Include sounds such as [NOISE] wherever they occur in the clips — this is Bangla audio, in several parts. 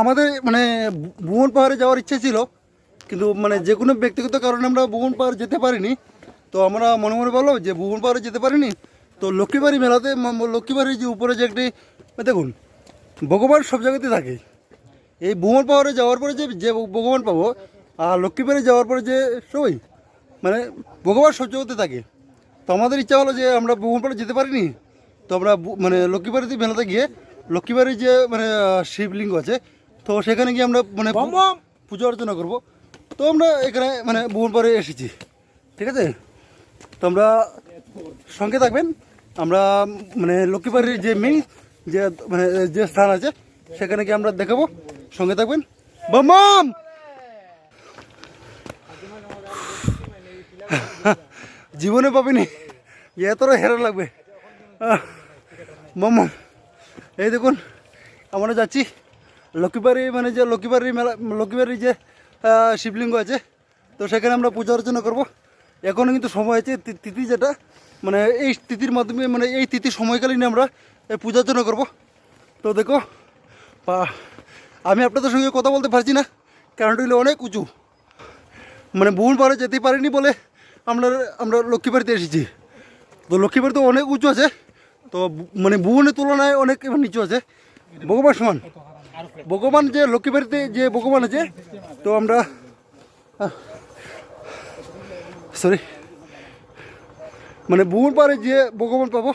আমাদের মানে ভুবন পাহাড়ে যাওয়ার ইচ্ছে ছিল, কিন্তু মানে যে কোনো ব্যক্তিগত কারণে আমরা ভুবন পাহাড় যেতে পারিনি। তো আমরা মনে মনে বলল যে ভুবন পাহাড়ে যেতে পারিনি। তো লক্ষ্মীবাড়ি মেলাতে লক্ষ্মীবাড়ির যে উপরে যে একটি দেখুন, ভগবান সব জায়গাতে থাকে। এই ভুবন পাহাড়ে যাওয়ার পরে যে যে ভগবান পাবো, আর লক্ষ্মীবাড়ি যাওয়ার পরে যে সবাই মানে ভগবান সব জায়গাতে থাকে। তো আমাদের ইচ্ছা হলো যে আমরা ভুবন পাহাড়ে যেতে পারিনি। তো আমরা মানে লক্ষ্মীবাড়িতে মেলাতে গিয়ে, লক্ষ্মীবাড়ির যে মানে শিবলিঙ্গ আছে তো সেখানে গিয়ে আমরা মানে পুজো অর্চনা করব। তো আমরা এখানে মানে ভুবন পাহাড়ে এসেছি। ঠিক আছে? তো আমরা সঙ্গে থাকবেন। আমরা মানে লক্ষ্মীবাড়ির যে মেইন যে মানে যে স্থান আছে সেখানে গিয়ে আমরা দেখাবো। সঙ্গে থাকবেন। বামাম জীবনে পাবিনি। এতটা হেরা লাগবে। মাম্মা এই দেখুন আমরা যাচ্ছি। লক্ষ্মীবাড়ি মানে যে লক্ষ্মীবাড়ির মেলা লক্ষ্মীবাড়ির যে শিবলিঙ্গ আছে, তো সেখানে আমরা পূজা অর্চনা করব। এখনও কিন্তু সময় আছে তিথি যেটা মানে এই তিথির মাধ্যমে মানে এই তিথি সময়কালীন আমরা পূজা অর্চনা করব। তো দেখো আমি আপনাদের সঙ্গে কথা বলতে পারছি না, কারণটা হলো অনেক উঁচু। মানে বহুল পাহাড়ে যেতে পারিনি বলে আমরা আমরা লক্ষ্মীবাড়িতে এসেছি। তো লক্ষ্মীবাড়ি তো অনেক উঁচু আছে, তো মানে ভুবনের তুলনায় অনেক নিচু আছে। ভগবান সমান। ভগবান যে লক্ষ্মীবাড়িতে যে ভগবান আছে, তো আমরা সরি মানে ভুবন পাহাড়ে যে ভগবান পাবো,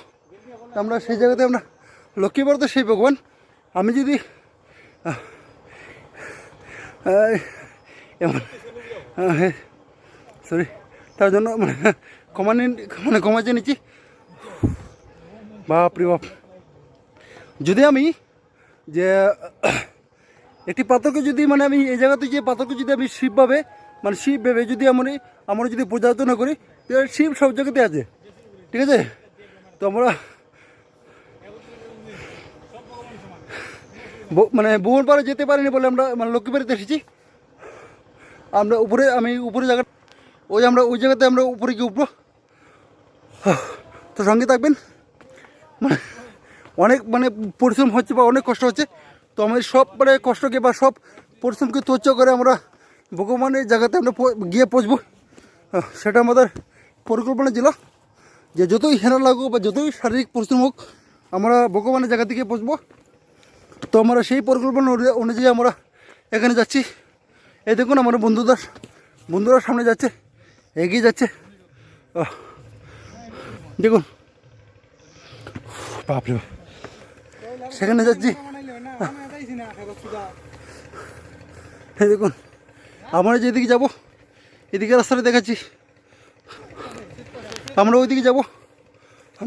আমরা সেই জায়গাতে আমরা লক্ষ্মীবাড়িতে সেই ভগবান। আমি যদি এমন সরি তার জন্য মানে ক্ষমা মানে ক্ষমা চেয়ে নিচ্ছি। বাপ রে বাপ। যদি আমি যে [COUGHS] একটি পাথরকে যদি মানে আমি এই জায়গাতে যে পাথরকে যদি আমি শিবভাবে মানে শিব ভেবে যদি আমি আমরা যদি পূজা অর্চনা করি, তাহলে শিব সব জায়গাতে আছে। ঠিক আছে? তো আমরা মানে ভুবন পাড়ে যেতে পারিনি বলে আমরা মানে লক্ষ্মীবাড়িতে এসেছি। আমরা উপরে, আমি উপরে জায়গা, ওই আমরা, ওই জায়গাতে আমরা উপরে গিয়ে উঠবো। তো সঙ্গে থাকবেন। মানে অনেক মানে পরিশ্রম হচ্ছে বা অনেক কষ্ট হচ্ছে। তো আমাদের সব মানে কষ্টকে বা সব পরিশ্রমকে তোচ্চ করে আমরা ভগবানের জায়গাতে আমরা গিয়ে পৌঁছবো। সেটা আমাদের পরিকল্পনা ছিল যে যতই হেনা লাগুক বা যতই শারীরিক পরিশ্রম হোক, আমরা ভগবানের জায়গা থেকে পৌঁছবো। তো আমরা সেই পরিকল্পনা অনুযায়ী আমরা এখানে যাচ্ছি। এই দেখুন আমার বন্ধুদের, বন্ধুরা সামনে যাচ্ছে, এগিয়ে যাচ্ছে। দেখুন। বাপরে বাপ। সেখানে যাচ্ছি। এই দেখুন, আমরা যেদিকে যাব, এদিকে রাস্তাটা দেখাচ্ছি। আমরা ওইদিকে যাব।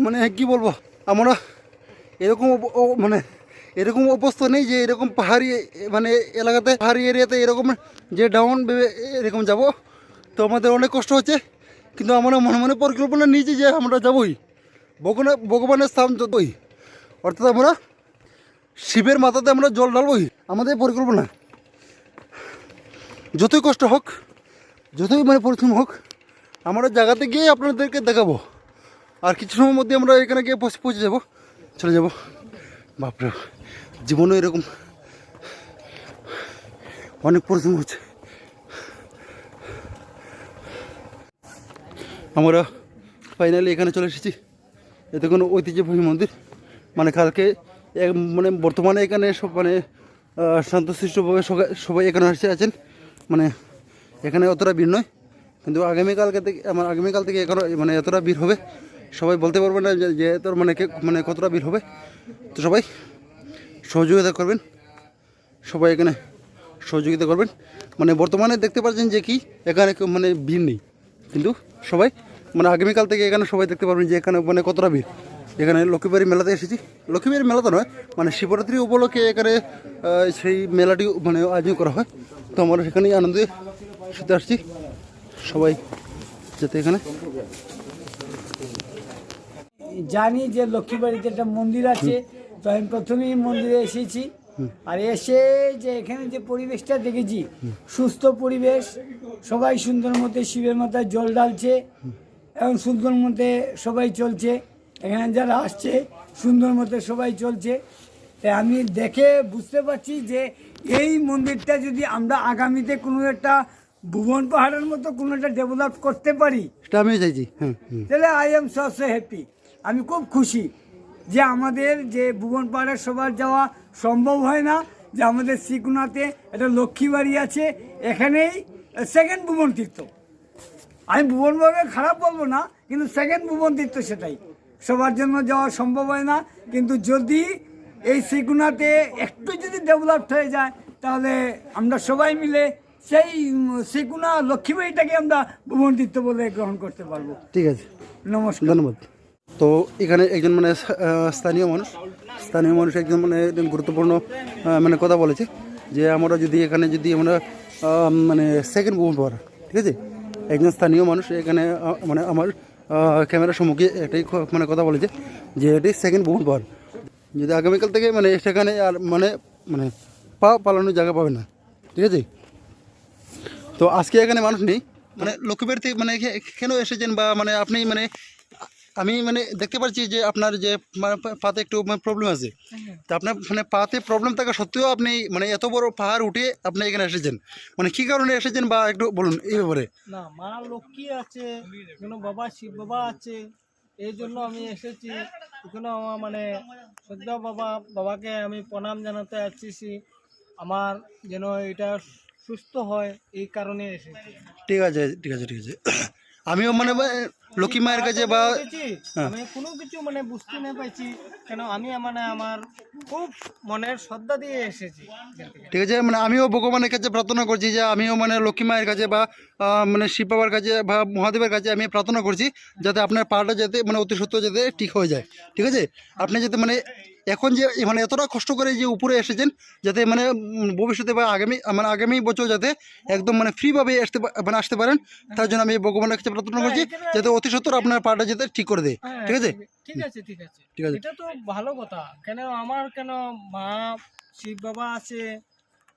মানে কি বলব, আমরা এরকম মানে এরকম অবস্থা নেই যে এরকম পাহাড়ি মানে এলাকাতে, পাহাড়ি এরিয়াতে এরকম যে ডাউন ভেবে এরকম যাব। তো আমাদের অনেক কষ্ট হচ্ছে, কিন্তু আমরা মনে মনে পরিকল্পনা নিয়েছি যে আমরা যাবই। ভগবান ভগবানের স্থান যতই অর্থাৎ আমরা শিবের মাথাতে আমরা জল ঢালবই, আমাদের পরিকল্পনা। যতই কষ্ট হোক, যতই মানে পরিশ্রম হোক, আমরা জায়গাতে গিয়ে আপনাদেরকে দেখাবো। আর কিছু সময়ের মধ্যে আমরা এখানে গিয়ে পৌঁছে যাব, চলে যাব। বাপরে জীবনে এরকম। অনেক পরিশ্রম হচ্ছে। আমরা ফাইনালি এখানে চলে এসেছি। এতে কোনো ঐতিহ্যবাহী মন্দির। মানে কালকে মানে বর্তমানে এখানে সব মানে শান্তশিষ্টভাবে সবাই- সবাই এখানে আসছে আছেন। মানে এখানে অতটা ভিড় নয়। কিন্তু আগামীকালকে থেকে, আমার আগামীকাল থেকে এখানে মানে এতটা ভিড় হবে। সবাই বলতে পারবে না যে তোর মানে মানে কতটা ভিড় হবে। তো সবাই সহযোগিতা করবেন। সবাই এখানে সহযোগিতা করবেন। মানে বর্তমানে দেখতে পাচ্ছেন যে কি, এখানে মানে ভিড় নেই। কিন্তু সবাই মানে আগামীকাল থেকে এখানে সবাই দেখতে পারবেন যে এখানে মানে কতটা ভিড়। এখানে লক্ষ্মীবাড়ি মেলাতে এসেছি। লক্ষ্মীবাড়ি মেলা তো নয় মানে শিবরাত্রি উপলক্ষে এখানে সেই মেলাটি মানে আয়োজন করা হয়। তো আমরা সেখানেই আনন্দে সাথে আসছি। সবাই যাতে এখানে। জানি যে লক্ষ্মীবাড়িতে একটা মন্দির আছে তো আমি প্রথমেই মন্দিরে এসেছি। আর এসে যে এখানে যে পরিবেশটা দেখেছি সুস্থ পরিবেশ সবাই সুন্দর মতে শিবের মাথায় জল ঢালছে এবং সুন্দর মতে সবাই চলছে। এখানে যারা আসছে সুন্দর মতো সবাই চলছে। আমি দেখে বুঝতে পারছি যে এই মন্দিরটা যদি আমরা আগামীতে কোনো একটা ভুবন পাহাড়ের মতো কোনো একটা ডেভেলপ করতে পারি চাইছি হ্যাঁ তাহলে I am so so happy আমি খুব খুশি যে আমাদের যে ভুবন পাহাড়ের সবার যাওয়া সম্ভব হয় না যে আমাদের শ্রীকুনাতে একটা লক্ষ্মী বাড়ি আছে এখানেই সেকেন্ড ভুবন তীর্থ। আমি ভুবন খারাপ বলব না কিন্তু সেকেন্ড ভুবন তীর্থ সেটাই। সবার জন্য যাওয়া সম্ভব হয় না। কিন্তু যদি এই শ্রীকুনাতে একটু যদি ডেভেলপড হয়ে যায় তাহলে আমরা সবাই মিলে সেই শ্রীকুনা লক্ষ্মীবাড়িটাকে আমরা তীর্থ বলে গ্রহণ করতে পারব। ঠিক আছে। নমস্কার। ধন্যবাদ। তো এখানে একজন মানে স্থানীয় মানুষ স্থানীয় মানুষ একজন মানে একদম গুরুত্বপূর্ণ মানে কথা বলেছে যে আমরা যদি এখানে যদি আমরা মানে সেকেন্ড ভূমি পাওয়ার ঠিক আছে? একজন স্থানীয় মানুষ এখানে মানে আমার ক্যামেরার সম্মুখে এটাই মানে কথা বলেছে যে এটি সেকেন্ড বহুত পাওয়ার। যদি আগামীকাল থেকে মানে সেখানে আর মানে মানে পা পালানোর জায়গা পাবে না, ঠিক আছে? তো আজকে এখানে মানুষ নেই। মানে লক্ষ্মীপুর থেকে মানে কেন এসেছেন বা মানে আপনি মানে আমি মানে দেখতে পাচ্ছি যে আপনার যে মানে পাতে একটু প্রবলেম আছে। তা আপনার মানে পাতে প্রবলেম থাকা সত্ত্বেও আপনি মানে এত বড় পাহাড় উঠে আপনি এখানে এসেছেন। মানে কি কারণে এসেছেন বা একটু বলুন এই ব্যাপারে। না মা লক্ষ্মী আছে এখানে বাবা শিব বাবা আছে এই জন্য আমি এসেছি। এখানে আমার মানে শ্রদ্ধা বাবা বাবাকে আমি প্রণাম জানাতে আসছি আমার যেন এটা সুস্থ হয় এই কারণে এসেছি। ঠিক আছে ঠিক আছে ঠিক আছে। আমিও মানে লক্ষ্মী মায়ের কাছে বা আমি কোনো কিছু মানে বুঝতে না পাইছি কেন আমি মানে আমার খুব মনের শ্রদ্ধা দিয়ে এসেছি ঠিক আছে মানে আমিও ভগবানের কাছে প্রার্থনা করছি যে আমিও মানে লক্ষ্মী মায়ের কাছে বা মানে শিব বাবার কাছে বা মহাদেবের কাছে আমি প্রার্থনা করছি যাতে আপনার পাটা যাতে মানে অতি সত্য যাতে ঠিক হয়ে যায়। ঠিক আছে? আপনি যাতে মানে এখন যে মানে এতটা কষ্ট করে যে উপরে এসেছেন যাতে মানে ভবিষ্যতে বা আগামী মানে আগামী বছর যাতে একদম মানে ফ্রিভাবে আসতে মানে আসতে পারেন তার জন্য আমি ভগবানের কাছে প্রার্থনা করছি যাতে অতি সত্তর আপনার পাটা যাতে ঠিক করে দেয় হ্যাঁ, ঠিক আছে? ঠিক আছে ঠিক আছে ঠিক আছে। এটা তো ভালো কথা। কেন আমার কেন মা শিব বাবা আছে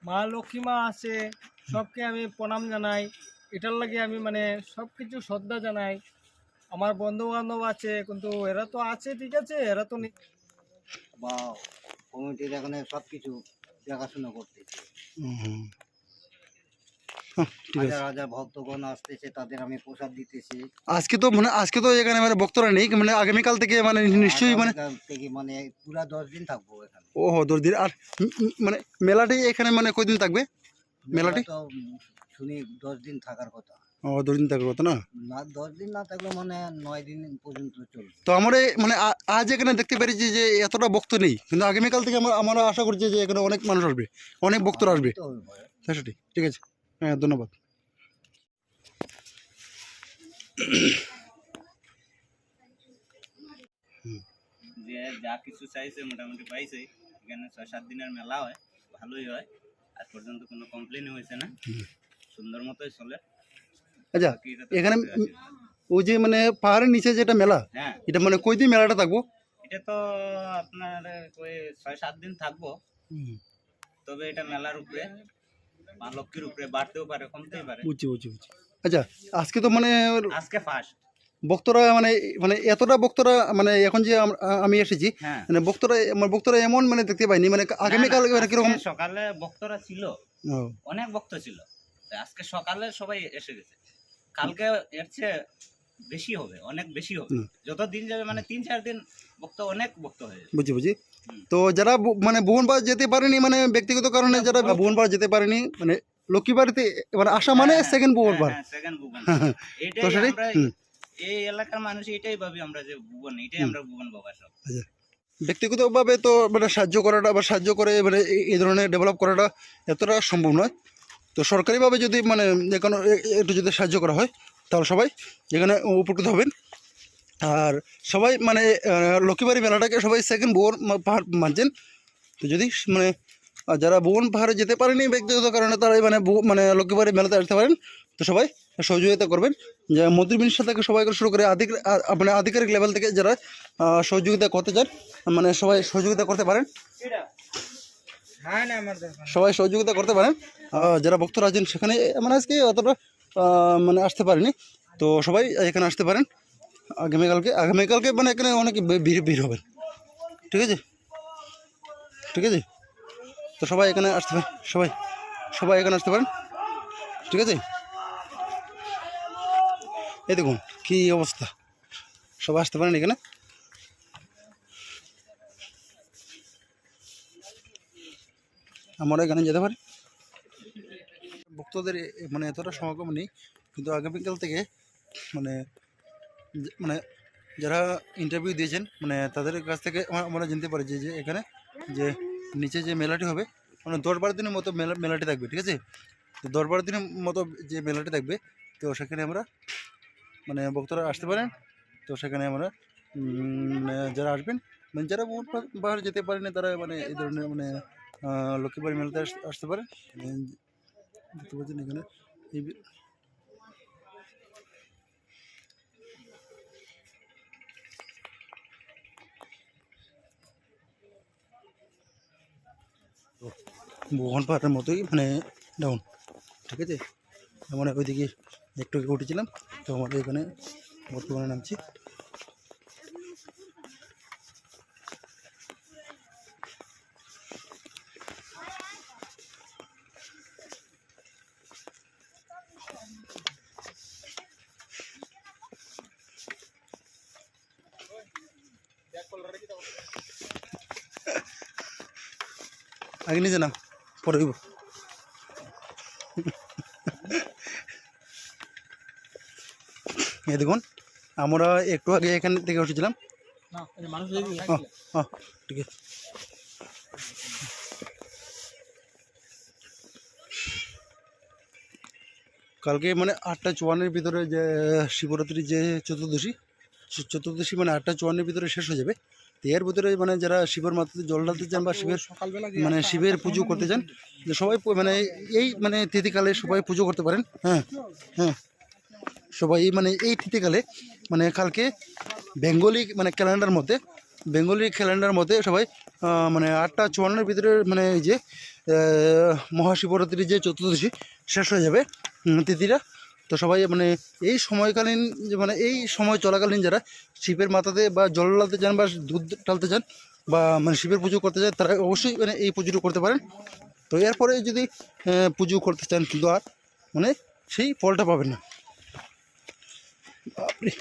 মা লক্ষ্মী মা আছে সবকে আমি প্রণাম জানাই। এটার লাগে আমি মানে সব কিছু শ্রদ্ধা জানাই। আমার বন্ধু বান্ধব আছে কিন্তু এরা তো আছে ঠিক আছে? এরা তো বা কমিটির এখানে সব কিছু দেখাশোনা করতেছে হুম, হুম। হ্যাঁ, ঠিক আছে হাজার হাজার ভক্তগণ আসতেছে তাদের আমি প্রসাদ দিতেছি। আজকে তো মানে আজকে তো এখানে মানে ভক্তরা নেই মানে আগামীকাল থেকে মানে নিশ্চয়ই মানে থেকে মানে পুরা দশ দিন থাকব এখানে। দশ দিন। আর মানে মেলাটি এখানে মানে কয়দিন থাকবে? মেলাটি? শুনি দশ দিন থাকার কথা। ও দশ দিন থাকবে তো না? না দশ দিন না থাকলে মানে নয় দিন পর্যন্ত চলবে। তো আমরা মানে আজ এখানে দেখতে পেরেছি যে এতটা ভক্ত নেই কিন্তু আগামীকাল থেকে আমরা আমরা আশা করছি যে এখানে অনেক মানুষ আসবে অনেক ভক্তরা আসবে। ঠিক আছে। হ্যাঁ ধন্যবাদ যে যা কিছু চাইছে মোটামুটি পাইছে এখানে ছয় সাত দিনের মেলা হয় ভালোই হয় আজ পর্যন্ত কোনো কমপ্লেনই হয়েছে না সুন্দর মতোই চলে আচ্ছা বাকি এটা তো এখানে করতে উম, আছি। ওই যে মানে পাহাড়ের নিচে যেটা মেলা হ্যাঁ এটা মানে কয়দিন মেলাটা থাকব এটা তো আপনার ওই ছয় সাত দিন থাকব তবে এটা মেলার উপরে মা লক্ষ্মীর উপরে বাড়তেও পারে কমতেই পারে। বুঝছি বুঝছি বুঝছি। আচ্ছা আজকে তো মানে আজকে ফার্স্ট বক্তরা মানে মানে এতটা বক্তরা মানে এখন যে আম- এসেছি হ্যাঁ। মানে বক্তরা মানে বক্তরা এমন মানে দেখতে পাইনি মানে আগামীকাল মানে কীরকম? সকালে বক্তরা ছিল। অনেক বক্ত ছিল। আজকে সকালে সবাই এসে গেছে। কালকে এর চেয়ে বেশি হবে অনেক বেশি হবে। যত দিন যাবে মানে তিন চার দিন ভক্ত অনেক ভক্ত হয়ে যাবে। বুঝছি হুম। তো যারা মানে ভুবনপাড়া যেতে পারেনি মানে ব্যক্তিগত কারণে যারা ভুবনপাড়া যেতে পারেনি মানে লক্ষ্মীবাড়িতে মানে আসা মানে সেকেন্ড ভুবনপাড়া সেকেন্ড ভুবন হ্যাঁ, এইটাই তো সেটাই এই এলাকার মানুষ এটাই ভাবি আমরা যে ভুবন এটাই আমরা ভুবন বাবা সব। ব্যক্তিগতভাবে তো মানে সাহায্য করাটা বা সাহায্য করে মানে এই- ধরনের ডেভেলপ করাটা এতটা সম্ভব নয়। তো সরকারিভাবে যদি মানে যে কোনো এ- এ- একটু যদি সাহায্য করা হয় তাহলে সবাই এখানে উপকৃত হবেন। আর সবাই মানে লক্ষ্মীবাড়ি মেলাটাকে সবাই সেকেন্ড ভুবন মা- পাহাড় মানছেন। তো যদি মানে যারা ভুবন পাহাড়ে যেতে পারেনি ব্যক্তিগত কারণে তারাই মানে মানে লক্ষ্মীবাড়ি মেলাতে আসতে পারেন। তো সবাই সহযোগিতা করবেন। যে মন্ত্রী মিনিস্টার থেকে সবাই শুরু করে আধিক মানে আধিকারিক লেভেল থেকে যারা সহযোগিতা করতে চান মানে সবাই সহযোগিতা করতে পারেন। হ্যাঁ দরকার সবাই সহযোগিতা করতে পারেন। যারা ভক্তরা আছেন সেখানে মানে আজকে অতটা মানে আসতে পারেনি। তো সবাই এখানে আসতে পারেন। আগামীকালকে আগামীকালকে মানে এখানে অনেক ভিড় ভিড় হবেন। ঠিক আছে? ঠিক আছে? তো সবাই এখানে আসতে পারেন। সবাই সবাই এখানে আসতে পারেন। ঠিক আছে? এই দেখুন, কী অবস্থা। সবাই আসতে পারেন এখানে। আমরা এখানে যেতে পারি। ভক্তদের মানে এতটা সমাগম নেই কিন্তু আগামীকাল থেকে মানে মানে যারা ইন্টারভিউ দিয়েছেন মানে তাদের কাছ থেকে আমরা- জানতে পারি যে এখানে যে নিচে যে মেলাটি হবে মানে দশ বারো দিনের মতো মেলা মেলাটি থাকবে ঠিক আছে? তো দশ বারো দিনের মতো যে মেলাটি থাকবে তো সেখানে আমরা মানে ভক্তরা আসতে পারেন তো সেখানে আমরা যারা আসবেন মানে যারা বহু বা- বার যেতে পারেন তারা মানে এই ধরনের মানে লক্ষ্মীবাড়ি মেলাতে আসতে পারে উম, দেখতে পাচ্ছেন এখানে। এই মোহন পাহাড়ের মতোই মানে ডাউন ঠিক আছে? মানে ওইদিকে একটু উঠেছিলাম, তো আমাদের এখানে বর্তমানে নামছি। আগে নিজে না পরে হইব এই দেখুন আমরা একটু আগে এখান থেকে উঠেছিলাম। ঠিক আছে। কালকে মানে আটটা চুয়ান্নের ভিতরে যে শিবরাত্রির যে চতুর্দশী চতুর্দশী মানে আটটা চুয়ান্নের ভিতরে শেষ হয়ে যাবে। তো এর ভিতরে মানে যারা শিবের মাথাতে জল ঢালতে চান বা শিবের সকালবেলা মানে শিবের পুজো করতে চান যে সবাই মানে এই মানে তিথিকালে সবাই পুজো করতে পারেন। হ্যাঁ হ্যাঁ। সবাই মানে এই তিথিকালে মানে কালকে বেঙ্গলি মানে ক্যালেন্ডার মধ্যে বেঙ্গলি ক্যালেন্ডার মধ্যে সবাই মানে আটটা চুয়ান্নের ভিতরে মানে এই যে মহাশিবরাত্রির যে চতুর্দশী শেষ হয়ে যাবে তিথিটা। তো সবাই মানে এই সময়কালীন মানে এই সময় চলাকালীন যারা শিবের মাথাতে বা জল ঢালতে চান বা দুধ ঢালতে চান বা মানে শিবের পুজো করতে চান তারা অবশ্যই মানে এই পুজোটা করতে পারেন। তো এরপরে যদি পুজো করতে চান কিন্তু আর মানে সেই ফলটা পাবেন না। বাপরে।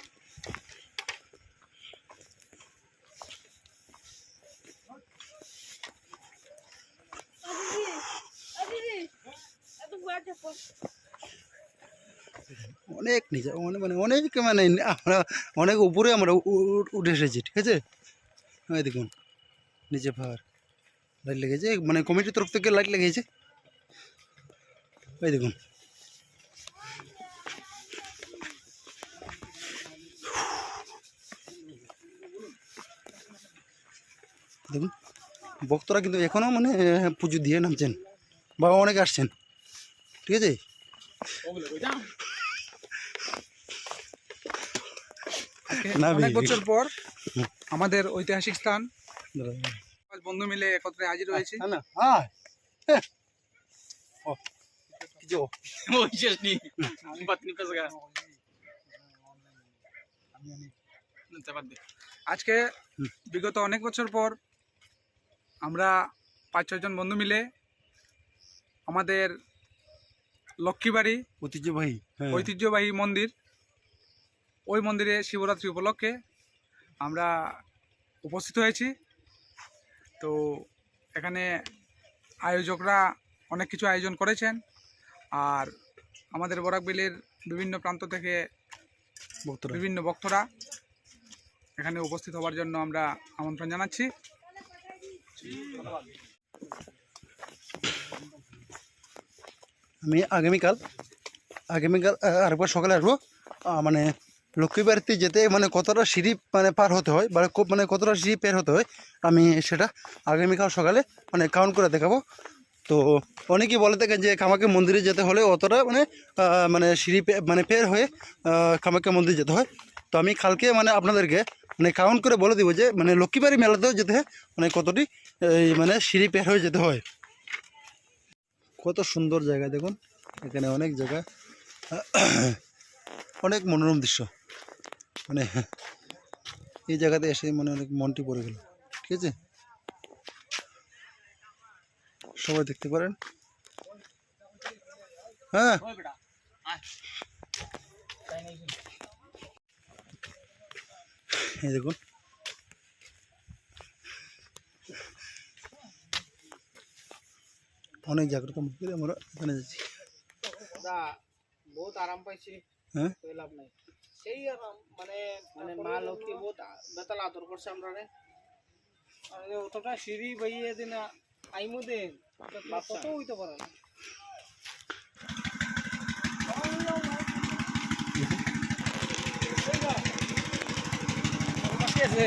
অনেক নিচে অনেক মানে অনেক মানে আমরা অনেক উপরে আমরা উঠে এসেছি, ঠিক আছে? এই দেখুন, নিচে পাহাড়। লাইট লেগেছে মানে কমিটির তরফ থেকে লাইট লেগেছে। এই দেখুন। দেখুন, ভক্তরা কিন্তু এখনও মানে পুজো দিয়ে নামছেন বা অনেকে আসছেন, ঠিক আছে? অনেক বছর পর আমাদের ঐতিহাসিক স্থান। বন্ধু মিলে একত্রে হাজির হয়েছি। না না হ্যাঁ। হ্যাঁ। আজকে বিগত অনেক বছর পর আমরা পাঁচ ছজন বন্ধু মিলে আমাদের লক্ষ্মীবাড়ি ঐতিহ্যবাহী হ্যাঁ। ঐতিহ্যবাহী মন্দির ওই মন্দিরে শিবরাত্রি উপলক্ষে আমরা উপস্থিত হয়েছি। তো এখানে আয়োজকরা অনেক কিছু আয়োজন করেছেন। আর আমাদের বরাকবিলির বিভিন্ন প্রান্ত থেকে বিভিন্ন ভক্তরা এখানে উপস্থিত হওয়ার জন্য আমরা আমন্ত্রণ জানাচ্ছি। আমি আগামীকাল আগামীকাল আরেকবার সকালে আসব। মানে লক্ষ্মীবাড়িতে যেতে মানে কতটা সিঁড়ি মানে পার হতে হয়, বা মানে কতটা সিঁড়ি পের হতে হয়, আমি সেটা আগামীকাল সকালে মানে কাউন্ট করে দেখাবো। তো অনেকেই বলে থাকেন যে কামাখ্যা মন্দিরে যেতে হলে অতটা মানে মানে সিঁড়ি মানে পের হয়ে কামাখ্যা মন্দির যেতে হয়। তো আমি কালকে মানে আপনাদেরকে মানে কাউন্ট করে বলে দিব যে মানে লক্ষ্মীবাড়ি মেলাতেও যেতে মানে কতটি মানে সিঁড়ি পের হয়ে যেতে হয়। কত সুন্দর জায়গা দেখুন, এখানে অনেক জায়গা, অনেক মনোরম দৃশ্য। মানে এই জায়গাতে এসে মানে অনেক মনটি পড়ে গেল। ঠিক আছে? সবাই দেখতে পারেন। হ্যাঁ? এই দেখুন। অনেক জাগ্রত মুখ আমরা এখানে যাচ্ছি। বহুত আরাম পাইছি। হ্যাঁ? লাভ নাই। সেই মানে মানে মা লক্ষ্মী বহুত বেতাল আদর করছে আমরা রে। অতটা সিঁড়ি বাইয়ে দিন আইমু দেন কত হইতে পারে না। বাকি আছে।